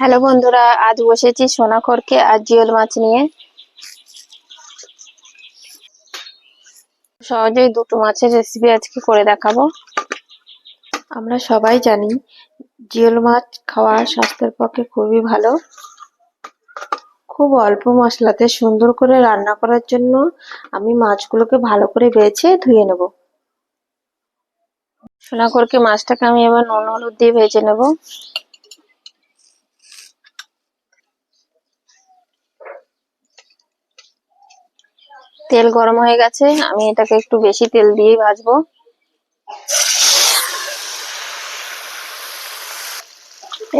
Hello বন্ধুরা, আজ বসেছি সোনাখরকে আর জিওল মাছ নিয়ে। সহজেই দুটো মাছের রেসিপি আজকে করে দেখাবো। আমরা সবাই জানি জিওল মাছ খাওয়া স্বাস্থ্যের পক্ষে খুবই ভালো। খুব অল্প মশলাতে সুন্দর করে রান্না করার জন্য আমি মাছগুলোকে ভালো করে বেছে ধুয়ে নেব। সোনাখরকে মাছটাকে আমি এবার নুন হলুদ দিয়ে ভেজে নেব। তেল গরম হয়ে গেছে। আমি এটাকে একটু বেশি তেল দিয়েই ভাজবো।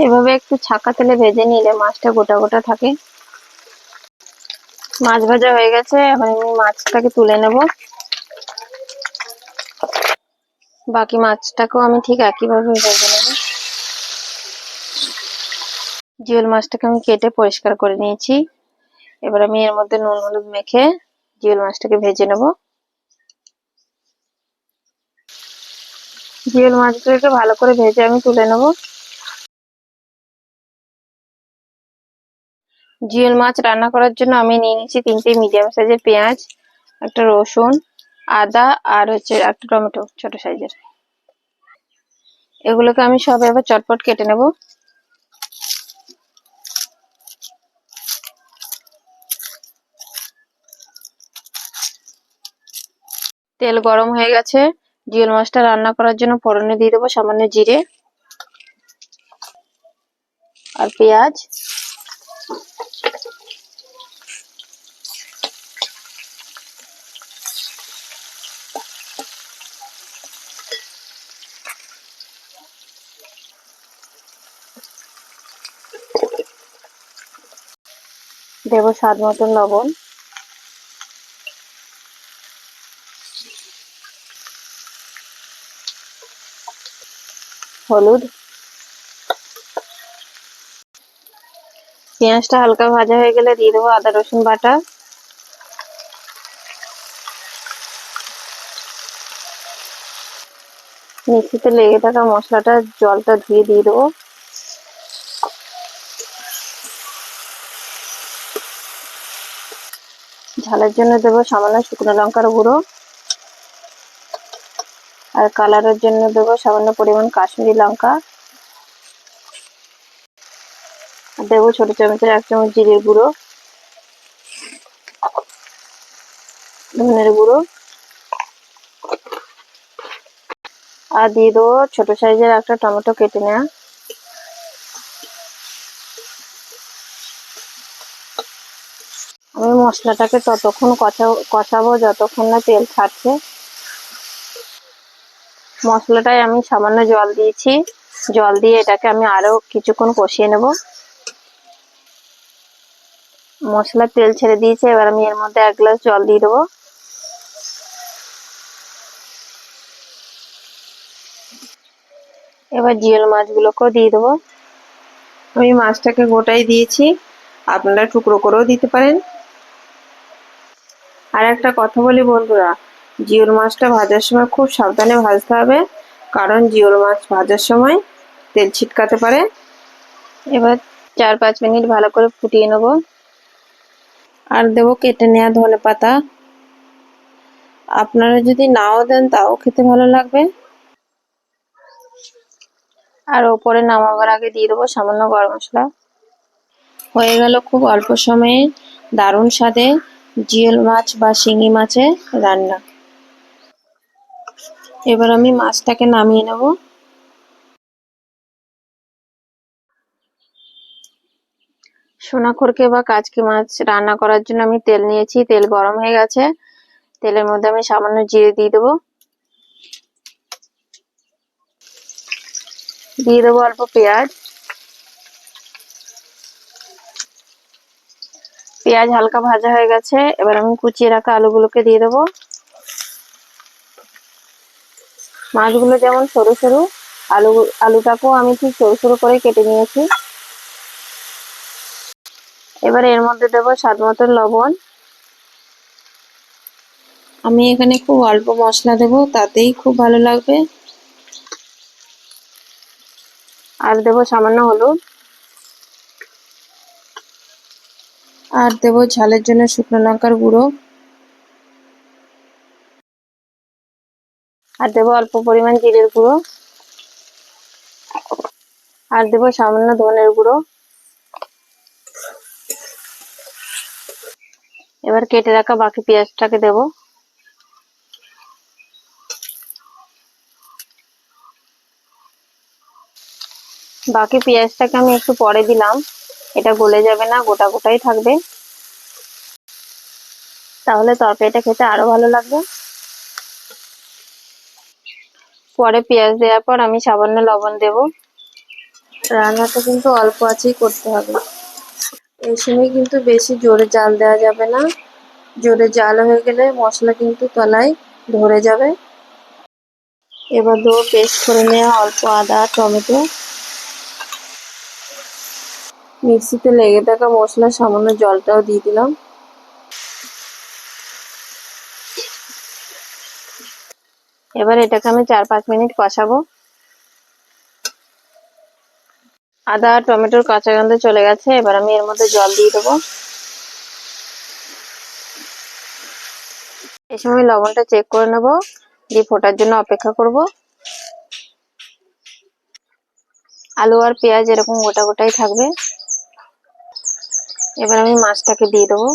এভাবে একটু ছাকা তেলে ভেজে নিলে মাছটা গোটা গোটা থাকে। মাছ ভাজা হয়ে গেছে, এখন আমি মাছটাকে তুলে নেব। বাকি মাছটাকেও আমি ঠিক একইভাবে ভেজে নেব। জিওল মাছটাকে আমি কেটে পরিষ্কার করে নিয়েছি। এবার আমি এর মধ্যে নুন, হলুদ মেখে জিওল মাছটাকে ভেজে নেব। জিওল মাছগুলোকে ভালো করে ভেজে আমি তুলে নেব। জিওল মাছ রান্না করার জন্য আমি নিয়ে নিয়েছি তিনটে মিডিয়াম সাইজের পেঁয়াজ, একটা রসুন, আদা আর হচ্ছে একটা টমেটো ছোট সাইজের। এগুলোকে আমি সব এবার চটপট কেটে নেব। তেল গরম হয়ে গেছে। জিওল মাছটা রান্না করার জন্য ফোড়নে দিয়ে দেবো সামান্য জিরে আর পেঁয়াজ। দেবো স্বাদ মতন লবণ। হলুদ। পেঁয়াজটা হালকা ভাজা হয়ে গেলে দিয়ে দেবো আদা, রসুন বাটা। মিক্সিতে লেগে থাকা মশলাটা, জলটা ধুয়ে দিয়ে দেবো। ঝালের জন্য দেবো সামান্য শুকনো লঙ্কার গুঁড়ো। আর কালারের জন্য দেবো সামান্য পরিমাণ কাশ্মীরি লঙ্কা। দেবো ছোট চামচের এক চামচ জিরের গুঁড়ো। ধনের গুঁড়ো। আর দিয়ে দেবো ছোট সাইজের একটা টমেটো কেটে নেওয়া আমি মশলাটাকে ততক্ষণ কষা কষাবো যতক্ষণ না তেল ছাড়ছে। মশলাটায় আমি সামান্য জল দিয়েছি। জল দিয়ে এটাকে আমি আরও কিছুক্ষণ কষিয়ে নেব। মশলা তেল ছেড়ে দিয়েছে, এবার আমি এর মধ্যে এক গ্লাস জল দিয়ে দেবো। এবার জিওল মাছগুলোকেও দিয়ে দেবো। আমি মাছটাকে গোটাই দিয়েছি। আপনারা টুকরো করেও দিতে পারেন। আর একটা কথা বলি বন্ধুরা জিওল মাছটা ভাজার সময় খুব সাবধানে ভাজতে হবে, কারণ জিওল মাছ ভাজার সময় তেল ছিটকাতে পারে। এবার চার পাঁচ মিনিট ভালো করে ফুটিয়ে নেব। আর দেব কেটে নেওয়া ধনে পাতা। আপনারা যদি নাও দেন, তাও খেতে ভালো লাগবে। আর ওপরে নামাবার আগে দিয়ে দেবো সামান্য গরম মশলা। হয়ে গেল খুব অল্প সময়ে দারুণ স্বাদে জিওল মাছ বা শিঙি মাছের রান্না। এবার আমি মাছটাকে নামিয়ে নেব। সোনাখরকে বা কাজকি মাছ রান্না করার জন্য আমি তেল নিয়েছি, তেল গরম হয়ে গেছে। তেলের মধ্যে আমি সামান্য জিরে দিয়ে দেবো। দিয়ে দেবো অল্প পেঁয়াজ। পেঁয়াজ হালকা ভাজা হয়ে গেছে, এবার আমি কুচিয়ে রাখা আলুগুলোকে দিয়ে দেবো। মাছগুলো যেমন সরু সরু, আলু, আলুটাকেও আমি ঠিক সরু সরু করে কেটে নিয়েছি। এবার এর মধ্যে দেবো স্বাদ মতো লবণ। আমি এখানে খুব অল্প মশলা দেবো, তাতেই খুব ভালো লাগবে। আর দেবো সামান্য হলুদ। আর দেবো ঝালের জন্য শুকনো লঙ্কার গুঁড়ো। আর দেবো অল্প পরিমাণ জিরের গুঁড়ো। আর দেবো সামান্য ধনের গুঁড়ো। এবার কেটে রাখা বাকি পেঁয়াজটাকে দেব। বাকি পেঁয়াজটাকে আমি একটু পরে দিলাম। এটা গলে যাবে না, গোটা গোটাই থাকবে। তাহলে তরকারিটা খেতে আরও ভালো লাগবে। পরে পেঁয়াজ দেওয়ার পর আমি সামান্য লবণ দেব। রান্নাটা কিন্তু অল্প আছেই করতে হবে। এই সময় কিন্তু বেশি জোরে জাল দেওয়া যাবে না। জোরে জাল হয়ে গেলে মশলা কিন্তু তলায় ধরে যাবে। এবার দেবো পেস্ট করে নেওয়া অল্প আদা, টমেটো। মিক্সিতে লেগে থাকা মশলা সামান্য জলটাও দিয়ে দিলাম। এবার এটাকে আমি চার পাঁচ মিনিট কষাবো। আদা আর টমেটোর কাঁচা গন্ধ চলে গেছে, এবার আমি এর মধ্যে জল দিয়ে দেবো। এই সময় লবণটা চেক করে নেব, দিয়ে ফোটার জন্য অপেক্ষা করব। আলু আর পেঁয়াজ এরকম গোটা গোটাই থাকবে। এবার আমি মাছটাকে দিয়ে দেবো।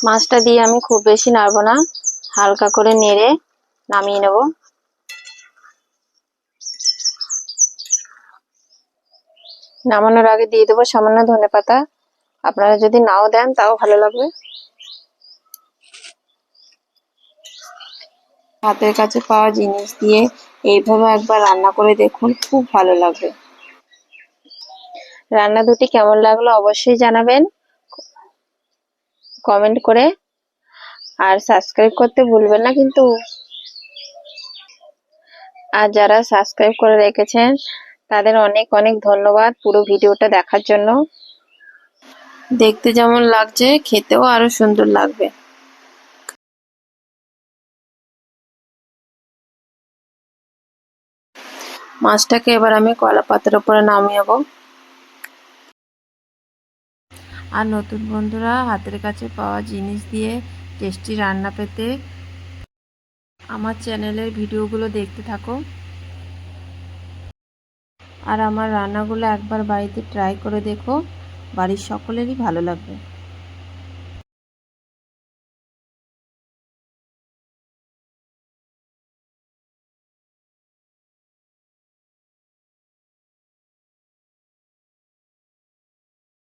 মাছটা দিয়ে আমি খুব বেশি নাড়বো না। হালকা করে নেড়ে নামিয়ে নেব। নামানোর আগে দিয়ে দেবো সামান্য ধনে পাতা। আপনারা যদি নাও দেন, তাও ভালো লাগবে। হাতের কাছে পাওয়া জিনিস দিয়ে এইভাবে একবার রান্না করে দেখুন, খুব ভালো লাগবে। রান্না দুটি কেমন লাগল অবশ্যই জানাবেন। কমেন্ট করে আর সাবস্ক্রাইব করতে ভুলবেন না কিন্তু আর যারা সাবস্ক্রাইব করে রেখেছেন, তাদের অনেক অনেক ধন্যবাদ পুরো ভিডিওটা দেখার জন্য। দেখতে যেমন লাগছে, খেতেও আরও সুন্দর লাগবে। মাছটাকে এবার আমি কলা পাতার উপরে নামিয়ে আর নতুন বন্ধুরা হাতের কাছে পাওয়া জিনিস দিয়ে টেস্টি রান্না পেতে আমার চ্যানেলের ভিডিওগুলো দেখতে থাকো। আর আমার রান্নাগুলো একবার বাড়িতে ট্রাই করে দেখো। বাড়ির সকলেরই ভালো লাগবে।